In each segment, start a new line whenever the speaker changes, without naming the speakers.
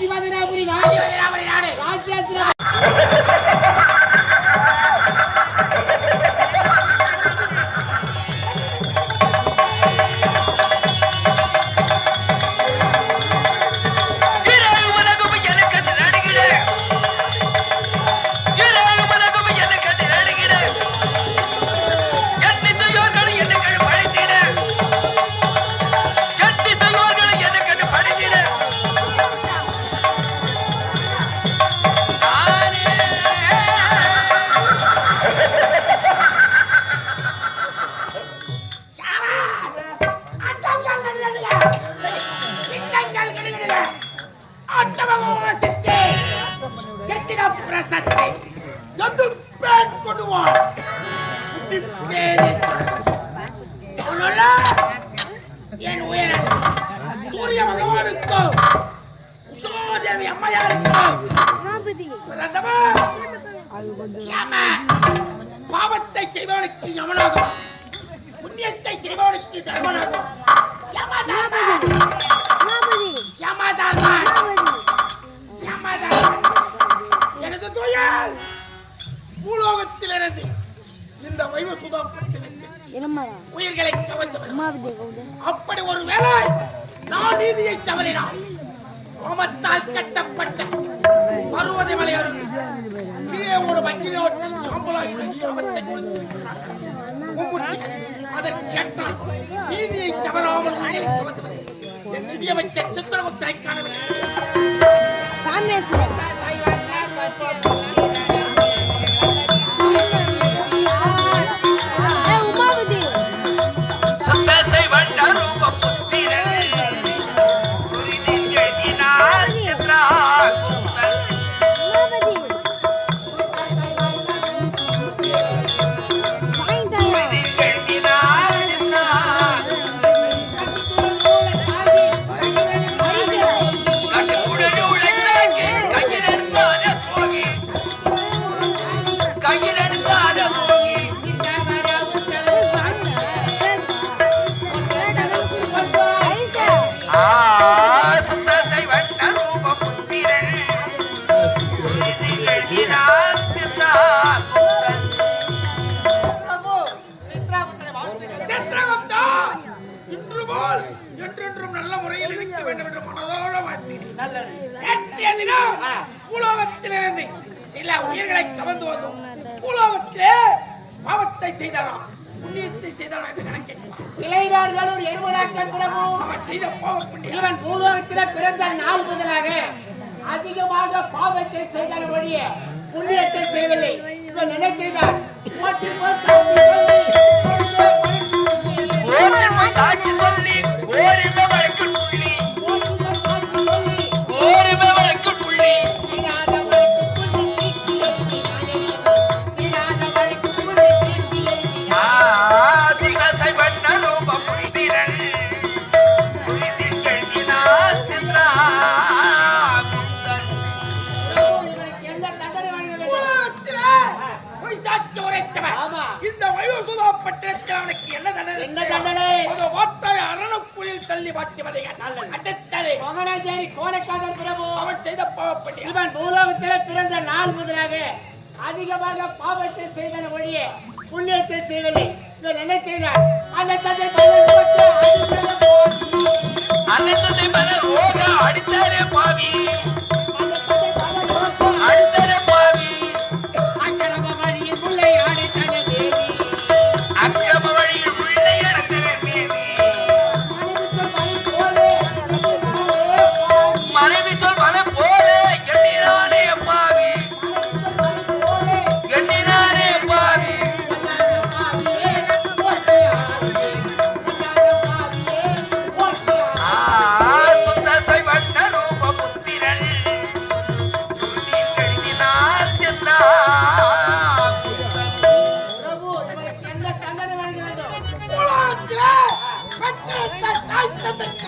அதிபதிராபுரி நாடு.
அதிபதிராபுரி பாவத்தை செய்வனுக்கு யமனாகவும் புண்ணியத்தை செய்வனுக்கு தர்மனாகவும் யம தர்ம யம தர்ம யம தர்ம எனது துயர் பூலோகத்திலிருந்து இந்த வைவசுதாப்பட்டினத்தில் உயிர்களை கவர்ந்தவர். அப்படி ஒரு வேளை நான் நீதியை தவறினான் கோமத்தால் கட்டப்பட்ட பருவதை மலையாளர்கள் கீழே ஒரு வங்கினோடு சாம்பலாய் சாபத்தை அதற்கேற்றால் நீதியை தவறாமல் நிதியமைச்சர் சித்திரகுப்தரை காணவில்லை முறையில் வேண்டும் என்று மனதோட தினம் பூலோகத்திலிருந்து சில உயிர்களை கவர்ந்து வந்தோம் பூலோகத்திலே பாவத்தை செய்தாராம் புண்ணியத்தை செய்தானா என்று கணக்கெடுப்பான்
இளைஞர்கள் ஒரு எருமலாக்கன் பிரபு
அவன் செய்த
இவன் பிறந்த நாள் முதலாக அதிகமாக பாவத்தை செய்தார். வழியே புண்ணியத்தை செய்யவில்லை இவன் என்ன செய்தார் போற்றி போல் சாட்சி சொல்லி,
சாட்சி சொல்லி
அடுத்தது.
மகனாச்சேரி கோடைக்காதல் பிரபு.
அவன் செய்த பாவ புண்ணியம்
இவன் பூலோகத்தில் பிறந்த நாள் முதலாக அதிகமாக பாவத்தை செய்தன வழிய புண்ணியத்தை செய்யவில்லை இவன் என்ன செய்தார்? அந்த தந்தை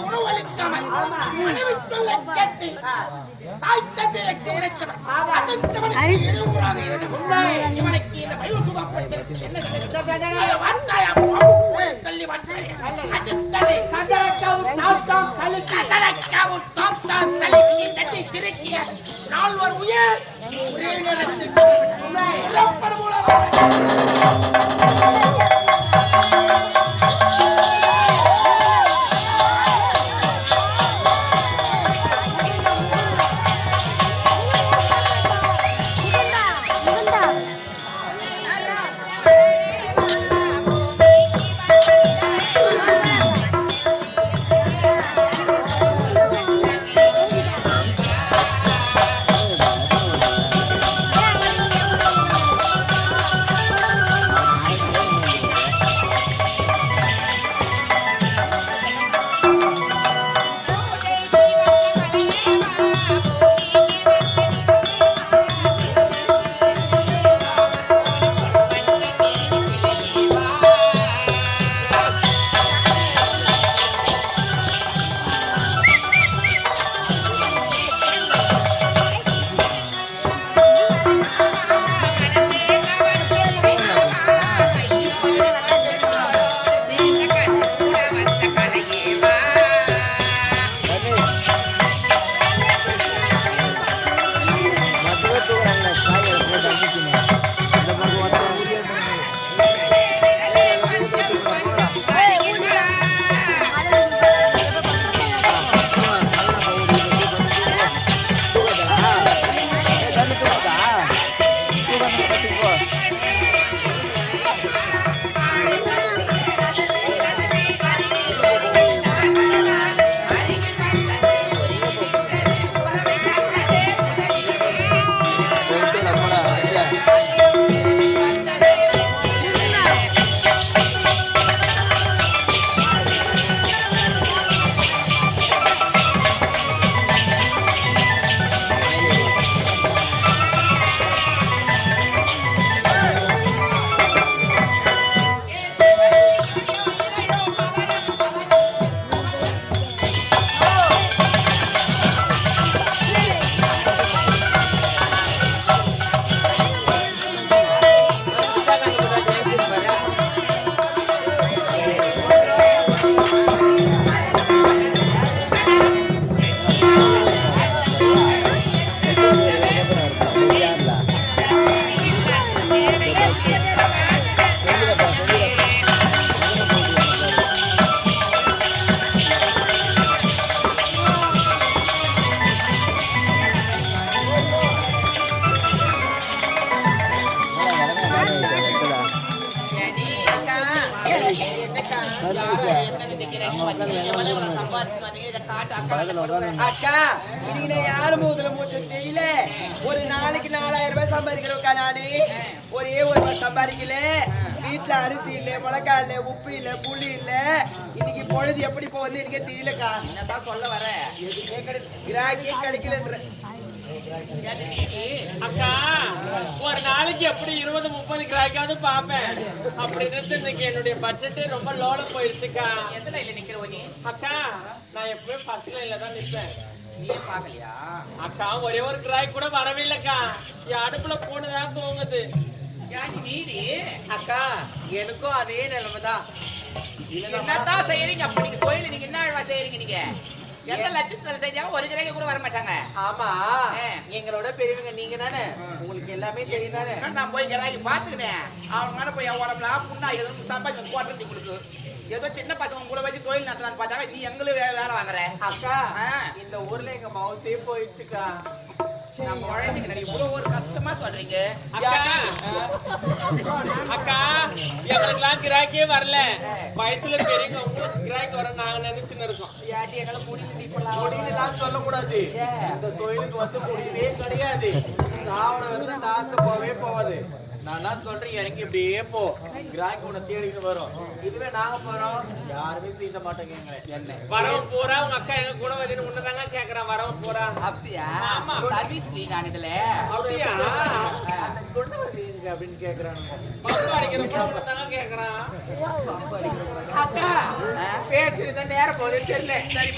மனைவி
சொல்லை கேட்டு இவனுக்கு இந்த வயோசுகப்பட்டிருக்கு என்ன வார்த்தாயா தள்ளி அடுத்தது. தாப்தான் தலைவியை தட்டி சிறுக்கிய நால்வர் உயிர் ஒரே நேரத்தில் புறப்படும் உலகம்.
அக்கா இன்னைக்கு நான் யாரு மூதுல மூச்சு தெரியல ஒரு நாளைக்கு நாலாயிரம் ரூபாய் சம்பாதிக்கிறோம் நானு. ஒரே ஒரு ரூபாய் சம்பாதிக்கல. வீட்டுல அரிசி இல்ல மிளகாய் இல்ல உப்பு இல்ல புளி இல்ல இன்னைக்கு பொழுது எப்படி போகுதுன்னு எனக்கே தெரியலக்கா.
என்னதான் சொல்ல வர?
எதுவுமே கிடை கிராக்கியே கிடைக்கலன்ற.
அக்கா ஒரு நாளைக்கு எப்படி இருபது முப்பது கிராக்காவது பாப்பேன் அப்படி இருந்து இன்னைக்கு என்னுடைய பட்ஜெட் ரொம்ப லோல போயிருச்சுக்கா.
எந்த லைன்ல நிக்கிற நீ
அக்கா நான் எப்பவும் ஃபர்ஸ்ட் லைன்ல தான் நிப்பேன்.
நீயே பாக்கலையா
அக்கா ஒரே ஒரு கிராக் கூட வரவே இல்லக்கா. என் அடுப்புல போனதான் தூங்குது.
அக்கா எனக்கும் அதே நிலைமைதான்.
என்னதான் செய்யறீங்க அப்ப நீங்க கோயில நீங்க என்ன செய்யறீங்க நீங்க? எந்த லட்சத்துல செஞ்சாலும் ஒரு கிரக கூட வர மாட்டாங்க
ஆமா. எங்களோட பெரியவங்க நீங்க தானே? உங்களுக்கு எல்லாமே தெரியும் தானே?
நான் போய் கிராக்கி பாத்துக்கினேன் அவன் மேல போய் உடம்புல புண்ணா எதுவும் சம்பாதிக்க குவாட்டர் கொடுக்கு. ஏதோ சின்ன பசங்க கூட வச்சு கோயில் நடத்தலான்னு பார்த்தாங்க நீ எங்களும் வேலை வாங்குற.
அக்கா. இந்த ஊர்ல எங்க மவுசே போயிடுச்சுக்கா.
நம்ம குழந்தைங்க இவ்வளவு ஒரு கஷ்டமா சொல்றீங்க?
அக்கா அக்கா எங்களுக்கெல்லாம் கிராக்கே வரல. வயசுல பெரியவங்க உங்களுக்கு கிராக் வர நாங்க நினைச்சுன்னு இருக்கோம்.
யாட்டி எங்களை முடிவு இப்பெல்லாம்
முடிவுலாம் சொல்லக்கூடாது. இந்த கோயிலுக்கு வந்து முடியவே கிடையாது. சாவர வந்து நாச போவே போவாது நான் என்ன சொல்றேன் இறங்கி இப்படியே போ. கிராக்கி உன்னை தேடிட்டு வரும். இதுவே நாங்க போறோம். யாருமே சீட்ட மாட்டேங்க என்ன.
வரவன் பூரா உங்க அக்கா எங்க கூட வந்து உன்னதாங்க கேக்குறான். வரவன் பூரா
அப்படியா?
ஆமா.
சர்வீஸ் நீ நான் இதுல.
அப்படியா?
கொண்டு வந்தீங்க அப்படின்னு கேக்குறானுங்க
பம்பு அடிக்கிற கூட உன்னதாங்க கேக்குறான்.
அக்கா பேசிட்டு தான் நேரம் போகுது. தெரியல.
சரி.